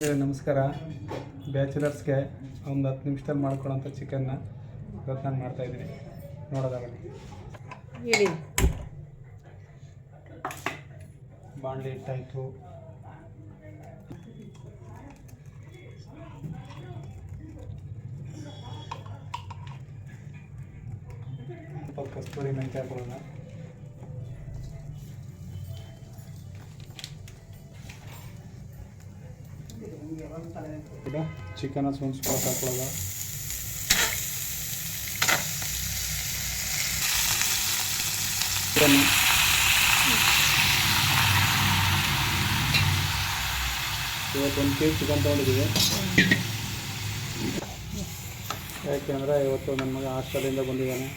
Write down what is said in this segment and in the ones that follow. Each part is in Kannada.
ನಮಸ್ಕಾರ. ಬ್ಯಾಚುಲರ್ಸ್ಗೆ ಒಂದು ಹತ್ತು ನಿಮಿಷದಲ್ಲಿ ಮಾಡ್ಕೊಳ್ಳೋಂಥ ಚಿಕನ್ನ ಇವತ್ತು ನಾನು ಮಾಡ್ತಾಯಿದ್ದೀನಿ ನೋಡೋದಾಗಲಿ. ಹೇಳಿ. ಬಾಣಲೆ ಇಟ್ಟಾಯಿತು ಸ್ವಲ್ಪ ಕಸ್ತೂರಿ ಮೆಂತ್ಯ ಹಾಕೊಳ್ಳೋಣ ಚಿಕನ್ ಒಂದು ಸ್ಪೋಟ್ ಹಾಕೊಳ್ಳೋದ? ಇವತ್ತೊಂದು ಕೆ ಜಿ ಚಿಕನ್ ತೊಗೊಂಡಿದ್ದೀವಿ ಯಾಕೆಂದರೆ ಇವತ್ತು ನನ್ನ ಮಗ ಹಾಸ್ಟೆಲಿಂದ ಬಂದಿದ್ದಾನೆ.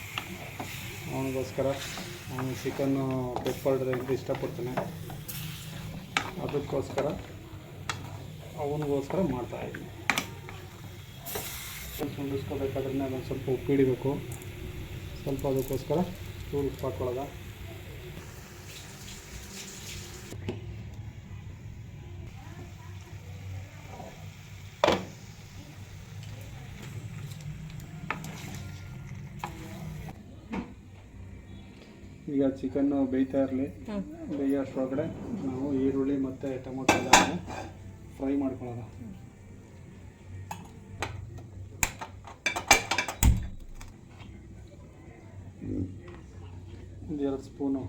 ಅವನಿಗೋಸ್ಕರ ಅವನು ಚಿಕನ್ನು ಪೆಪ್ಪರ್ ಡ್ರೈ ಅಂತ ಇಷ್ಟಪಡ್ತಾನೆ ಅದಕ್ಕೋಸ್ಕರ ಅವನಿಗೋಸ್ಕರ ಮಾಡ್ತಾಯಿದ್ದೀನಿ ಸ್ವಲ್ಪ ಅದನ್ನು ಅದೊಂದು ಸ್ವಲ್ಪ ಉಪ್ಪು ಹಿಡಿಬೇಕು. ಸ್ವಲ್ಪ ಅದಕ್ಕೋಸ್ಕರ ಚೂರು ಉಪ್ಪು ಹಾಕ್ಕೊಳ್ಳೋದ ಈಗ ಚಿಕನ್ನು ಬೇಯ್ತಾ ಇರಲಿ. ಹಾಂ. ಬೇಯೋ ಅಷ್ಟರೊಳಗಡೆ ನಾವು ಈರುಳ್ಳಿ ಮತ್ತು ಟೊಮೊಟೊ ಎಲ್ಲ ಫ್ರೈ ಮಾಡ್ಕೊಳ್ಳೋಣ. ಒಂದು ಎರಡು ಸ್ಪೂನು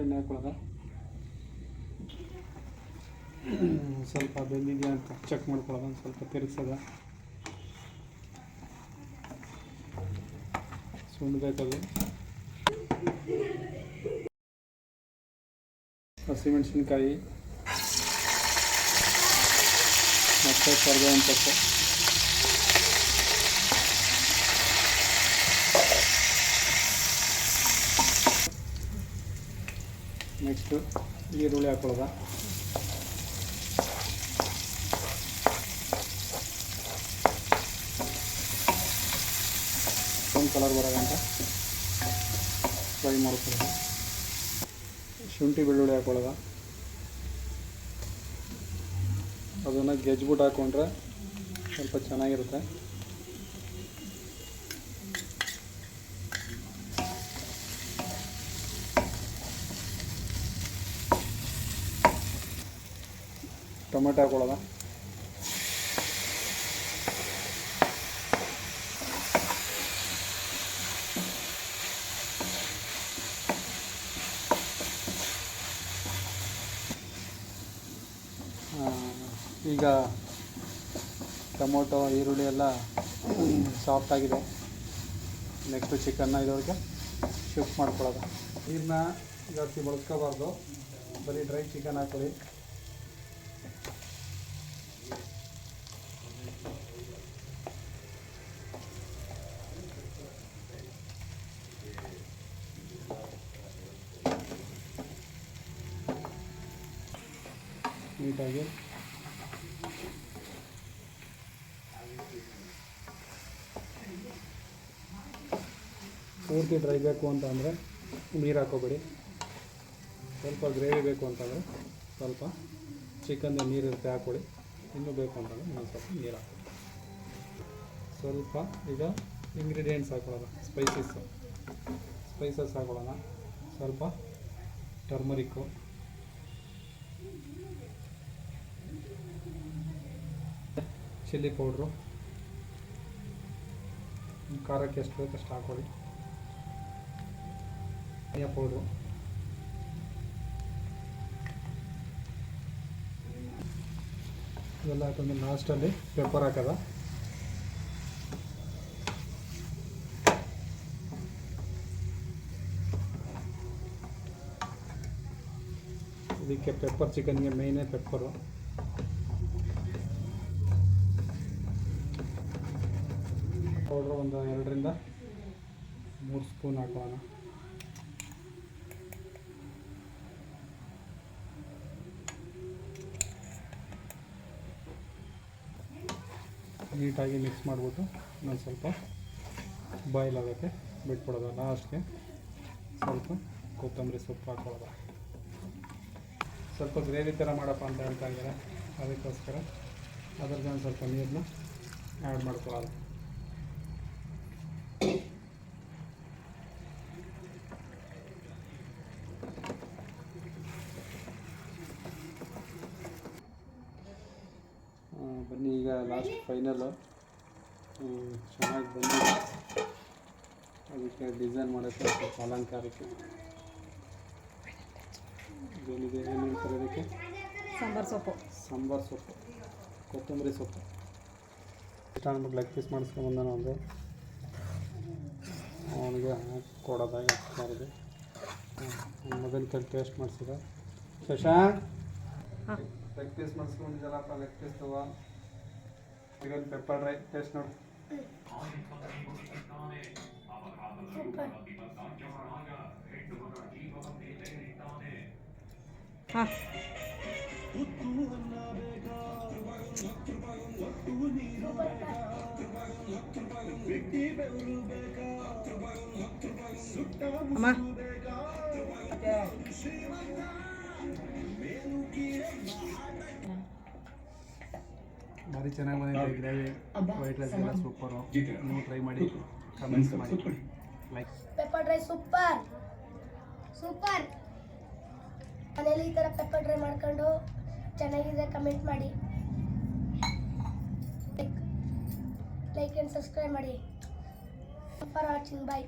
ಎಣ್ಣೆ ಹಾಕೊಳ್ಳೋದ ಸ್ವಲ್ಪ ಬೆಂದಿದೆಯಾ ಅಂತ ಚೆಕ್ ಮಾಡ್ಕೊಳ್ಳೋದ ಒಂದು ಸ್ವಲ್ಪ ತಿರುಗ್ಸೋದ ಸುಂಡ್ಬೇಕದು ಹಸಿಮೆಣಸಿನ್ಕಾಯಿ. ಮತ್ತು ಕರ್ಬೇವಿನ ಸೊಪ್ಪು ನೆಕ್ಸ್ಟು ಈರುಳ್ಳಿ ಹಾಕೊಳ್ಳೋದ ಕಲರ್ ಬರೋಗಂಟ ಫ್ರೈ ಮಾಡ್ಕೊಳ್ಳೋದು ಶುಂಠಿ ಬೆಳ್ಳುಳ್ಳಿ ಹಾಕೊಳ್ಳೋದ ಅದನ್ನು ಗೆಜ್ಬಿಟ್ಟು ಹಾಕ್ಕೊಂಡ್ರೆ ಸ್ವಲ್ಪ ಚೆನ್ನಾಗಿರುತ್ತೆ. ಟೊಮೆಟೊ ಹಾಕೊಳ್ಳೋದ? ಆ, ಈಗ ಟೊಮೊಟೊ, ಈರುಳ್ಳಿ ಎಲ್ಲ ಸಾಫ್ಟ್ ಆಗಿದೆ. ನೆಕ್ಸ್ಟು ಚಿಕನ್ನ ಇರೋರಿಗೆ ಶಿಫ್ಟ್ ಮಾಡ್ಕೊಳ್ಳೋದು. ನೀರನ್ನ ಜಾಸ್ತಿ ಬಳಸ್ಕೋಬಾರ್ದು. ಬರೀ ಡ್ರೈ ಚಿಕನ್ ಹಾಕೊಳ್ಳಿ. ನೀಟಾಗಿ ಪೂರ್ತಿ ಡ್ರೈ ಬೇಕು ಅಂತ ಅಂದರೆ ನೀರು ಹಾಕೋಬೇಡಿ. ಸ್ವಲ್ಪ ಗ್ರೇವಿ ಬೇಕು ಅಂತಂದರೆ ಸ್ವಲ್ಪ ಚಿಕನ್ ನೀರು ಇರುತ್ತೆ ಹಾಕ್ಕೊಳ್ಳಿ ಇನ್ನೂ ಬೇಕು ಅಂತಂದರೆ ಇನ್ನೊಂದು ಸ್ವಲ್ಪ ನೀರು ಹಾಕೊಳ್ಳಿ ಸ್ವಲ್ಪ ಈಗ ಇಂಗ್ರೀಡಿಯೆಂಟ್ಸ್ ಹಾಕೊಳ್ಳೋಣ ಸ್ಪೈಸಸ್ಸು ಸ್ಪೈಸಸ್ ಹಾಕೊಳ್ಳೋಣ. ಸ್ವಲ್ಪ ಟರ್ಮರಿಕ್ಕು ಚಿಲ್ಲಿ ಪೌಡ್ರು ಖಾರಕ್ಕೆ ಎಷ್ಟು ಬೇಕು ಅಷ್ಟು ಹಾಕೊಳ್ಳಿ ಪೌಡ್ರು ಇವೆಲ್ಲ ಹಾಕೊಂಡು ಲಾಸ್ಟಲ್ಲಿ ಪೆಪ್ಪರ್ ಹಾಕದ. ಇದಕ್ಕೆ ಪೆಪ್ಪರ್ ಚಿಕನ್ಗೆ ಮೇಯ್ನೇ ಪೆಪ್ಪರು ಪೌಡ್ರ್ ಒಂದು ಎರಡರಿಂದ ಮೂರು ಸ್ಪೂನ್ ಹಾಕೋಣ. ನೀಟಾಗಿ ಮಿಕ್ಸ್ ಮಾಡಿಬಿಟ್ಟು ಇನ್ನೊಂದು ಸ್ವಲ್ಪ ಬಾಯ್ಲ್ ಆಗೋಕ್ಕೆ ಬಿಟ್ಬಿಡೋದು ಲಾಸ್ಟ್ಗೆ ಸ್ವಲ್ಪ ಕೊತ್ತಂಬರಿ ಸೊಪ್ಪು ಹಾಕೊಳ್ಳೋದು. ಸ್ವಲ್ಪ ಗ್ರೇವಿ ಥರ ಮಾಡಪ್ಪ ಅಂತ ಹೇಳ್ತಾ ಇದ್ದಾರೆ. ಅದಕ್ಕೋಸ್ಕರ ಅದ್ರದ್ದು ಒಂದು ಸ್ವಲ್ಪ ನೀರನ್ನ ಆ್ಯಡ್ ಮಾಡ್ಕೊಳ್ಳೋದು. ಈಗ ಲಾಸ್ಟ್ ಫೈನಲು ಚೆನ್ನಾಗಿ ಬಂದಿದೆ. ಅದಕ್ಕೆ ಡಿಸೈನ್ ಮಾಡೋಕ್ಕೆ ಸ್ವಲ್ಪ ಅಲಂಕಾರಕ್ಕೆ. ಏನಿದೆ ಏನು ಹೇಳ್ತಾರೆ ಅದಕ್ಕೆ? ಸಾಂಬಾರು ಸೊಪ್ಪು. ಸಾಂಬಾರು ಸೊಪ್ಪು. ಕೊತ್ತಂಬರಿ ಸೊಪ್ಪು. ಇಷ್ಟ ಅಂದ್ಬಿಟ್ಟು ಲೆಗ್ ಪೀಸ್ ಮಾಡಿಸ್ಕೊಂಬಂದಾನ ಒಂದು ಅವನಿಗೆ. ಕೊಡೋದಾಗ ಹಾಕ್ಬಾರ್ದು ಮೊದಲು ಮಗನ ಕೈ ಟೇಸ್ಟ್ ಮಾಡಿಸಿದ. ಶಶಾಂಕ್! ಲೆಗ್ ಪೀಸ್ ಮಾಡಿಸ್ಕೊಂಡಿದ್ದಲ್ಲಪ್ಪ ಲೆಗ್ ಪೀಸ್ ತಗೋ. ಈಗ ಪೆಪ್ಪರ್ ಡ್ರೈ ಟೇಸ್ಟ್ ನೋಡು ಹಾಂ ಅಮ್ಮ ಭಾರಿ ಚೆನ್ನಾಗಿ ಬಂದಿದೆ ಗ್ರೇವಿ. ವೈಟ್ ರೈಸ್ ಎಲ್ಲ ಸೂಪರು ನೀವು ಟ್ರೈ ಮಾಡಿ ಕಮೆಂಟ್ಸ್ ಮಾಡಿ. Like pepper dry super super ಮನೇಲಿ ಈ ಥರ ಪೆಪ್ಪರ್ ಡ್ರೈ ಮಾಡ್ಕೊಂಡು ಚೆನ್ನಾಗಿದೆ ಕಮೆಂಟ್ ಮಾಡಿ. ಲೈಕ್ ಆ್ಯಂಡ್ ಸಬ್ಸ್ಕ್ರೈಬ್ ಮಾಡಿ. For watching bye